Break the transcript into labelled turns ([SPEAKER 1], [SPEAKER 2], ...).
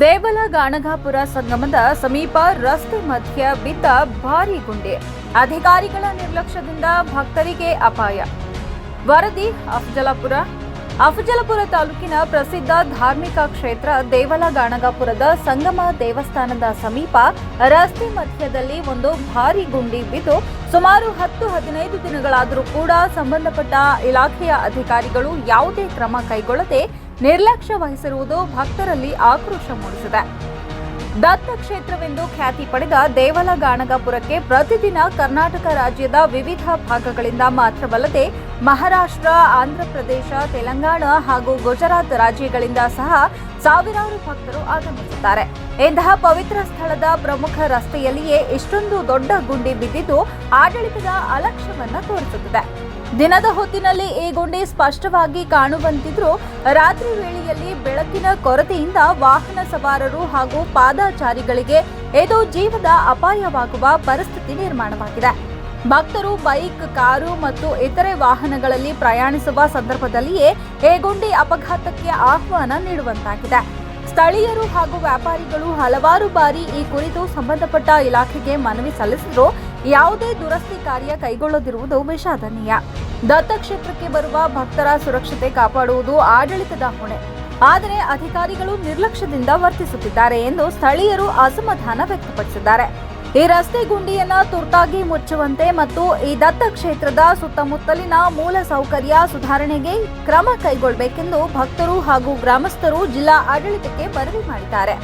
[SPEAKER 1] ದೇವಲ ಗಾಣಗಾಪುರ ಸಂಗಮದ ಸಮೀಪ ರಸ್ತೆ ಮಧ್ಯ ಬಿದ್ದ ಭಾರೀ ಗುಂಡಿ. ಅಧಿಕಾರಿಗಳ ನಿರ್ಲಕ್ಷ್ಯದಿಂದ ಭಕ್ತರಿಗೆ ಅಪಾಯ. ವರದಿ ಅಫಜಲಪುರ. ಅಫಜಲಪುರ ತಾಲೂಕಿನ ಪ್ರಸಿದ್ಧ ಧಾರ್ಮಿಕ ಕ್ಷೇತ್ರ ದೇವಲ ಗಾಣಗಾಪುರದ ಸಂಗಮ ದೇವಸ್ಥಾನದ ಸಮೀಪ ರಸ್ತೆ ಮಧ್ಯದಲ್ಲಿ ಒಂದು ಭಾರೀ ಗುಂಡಿ ಬಿದ್ದು ಸುಮಾರು ಹತ್ತು ಹದಿನೈದು ದಿನಗಳಾದರೂ ಕೂಡ ಸಂಬಂಧಪಟ್ಟ ಇಲಾಖೆಯ ಅಧಿಕಾರಿಗಳು ಯಾವುದೇ ಕ್ರಮ ಕೈಗೊಳ್ಳದೆ ನಿರ್ಲಕ್ಷ್ಯ ವಹಿಸಿರುವುದು ಭಕ್ತರಲ್ಲಿ ಆಕ್ರೋಶ ಮೂಡಿಸಿದೆ. ದತ್ತ ಕ್ಷೇತ್ರವೆಂದು ಖ್ಯಾತಿ ಪಡೆದ ದೇವಲ ಗಾಣಗಾಪುರಕ್ಕೆ ಪ್ರತಿದಿನ ಕರ್ನಾಟಕ ರಾಜ್ಯದ ವಿವಿಧ ಭಾಗಗಳಿಂದ ಮಾತ್ರವಲ್ಲದೆ ಮಹಾರಾಷ್ಟ್ರ, ಆಂಧ್ರಪ್ರದೇಶ, ತೆಲಂಗಾಣ ಹಾಗೂ ಗುಜರಾತ್ ರಾಜ್ಯಗಳಿಂದ ಸಹ ಸಾವಿರಾರು ಭಕ್ತರು ಆಗಮಿಸುತ್ತಾರೆ. ಇಂತಹ ಪವಿತ್ರ ಸ್ಥಳದ ಪ್ರಮುಖ ರಸ್ತೆಯಲ್ಲಿಯೇ ಇಷ್ಟೊಂದು ದೊಡ್ಡ ಗುಂಡಿ ಬಿದ್ದಿದ್ದು ಆಡಳಿತದ ಅಲಕ್ಷ್ಯವನ್ನು ತೋರಿಸುತ್ತದೆ. ದಿನದ ಹೊತ್ತಿನಲ್ಲಿ ಈ ಗುಂಡಿ ಸ್ಪಷ್ಟವಾಗಿ ಕಾಣುವಂತಿದ್ರೂ. ರಾತ್ರಿ ವೇಳೆಯಲ್ಲಿ ಬೆಳಕಿನ ಕೊರತೆಯಿಂದ ವಾಹನ ಸವಾರರು ಹಾಗೂ ಪಾದಾಚಾರಿಗಳಿಗೆ ಇದು ಜೀವದ ಅಪಾಯವಾಗುವ ಪರಿಸ್ಥಿತಿ ನಿರ್ಮಾಣವಾಗಿದೆ. ಭಕ್ತರು ಬೈಕ್, ಕಾರು ಮತ್ತು ಇತರೆ ವಾಹನಗಳಲ್ಲಿ ಪ್ರಯಾಣಿಸುವ ಸಂದರ್ಭದಲ್ಲಿಯೇ ಈ ಗುಂಡಿ ಅಪಘಾತಕ್ಕೆ ಆಹ್ವಾನ ನೀಡುವಂತಾಗಿದೆ. ಸ್ಥಳೀಯರು ಹಾಗೂ ವ್ಯಾಪಾರಿಗಳು ಹಲವಾರು ಬಾರಿ ಈ ಕುರಿತು ಸಂಬಂಧಪಟ್ಟ ಇಲಾಖೆಗೆ ಮನವಿ ಸಲ್ಲಿಸಿದರೂ. ಯಾವುದೇ ದುರಸ್ತಿ ಕಾರ್ಯ ಕೈಗೊಳ್ಳದಿರುವುದು ವಿಷಾದನೀಯ. ದತ್ತಕ್ಷೇತ್ರಕ್ಕೆ ಬರುವ ಭಕ್ತರ ಸುರಕ್ಷತೆ ಕಾಪಾಡುವುದು ಆಡಳಿತದ ಹೊಣೆ. ಆದರೆ ಅಧಿಕಾರಿಗಳು ನಿರ್ಲಕ್ಷ್ಯದಿಂದ ವರ್ತಿಸುತ್ತಿದ್ದಾರೆ ಎಂದು ಸ್ಥಳೀಯರು ಅಸಮಾಧಾನ ವ್ಯಕ್ತಪಡಿಸಿದ್ದಾರೆ. ಈ ರಸ್ತೆ ಗುಂಡಿಯನ್ನ ತುರ್ತಾಗಿ ಮುಚ್ಚುವಂತೆ ಮತ್ತು ಈ ದತ್ತ ಕ್ಷೇತ್ರದ ಸುತ್ತಮುತ್ತಲಿನ ಮೂಲ ಸೌಕರ್ಯ ಸುಧಾರಣೆಗೆ ಕ್ರಮ ಕೈಗೊಳ್ಳಬೇಕೆಂದು ಭಕ್ತರು ಹಾಗೂ ಗ್ರಾಮಸ್ಥರು ಜಿಲ್ಲಾ ಆಡಳಿತಕ್ಕೆ ಮನವಿ ಮಾಡಿದ್ದಾರೆ.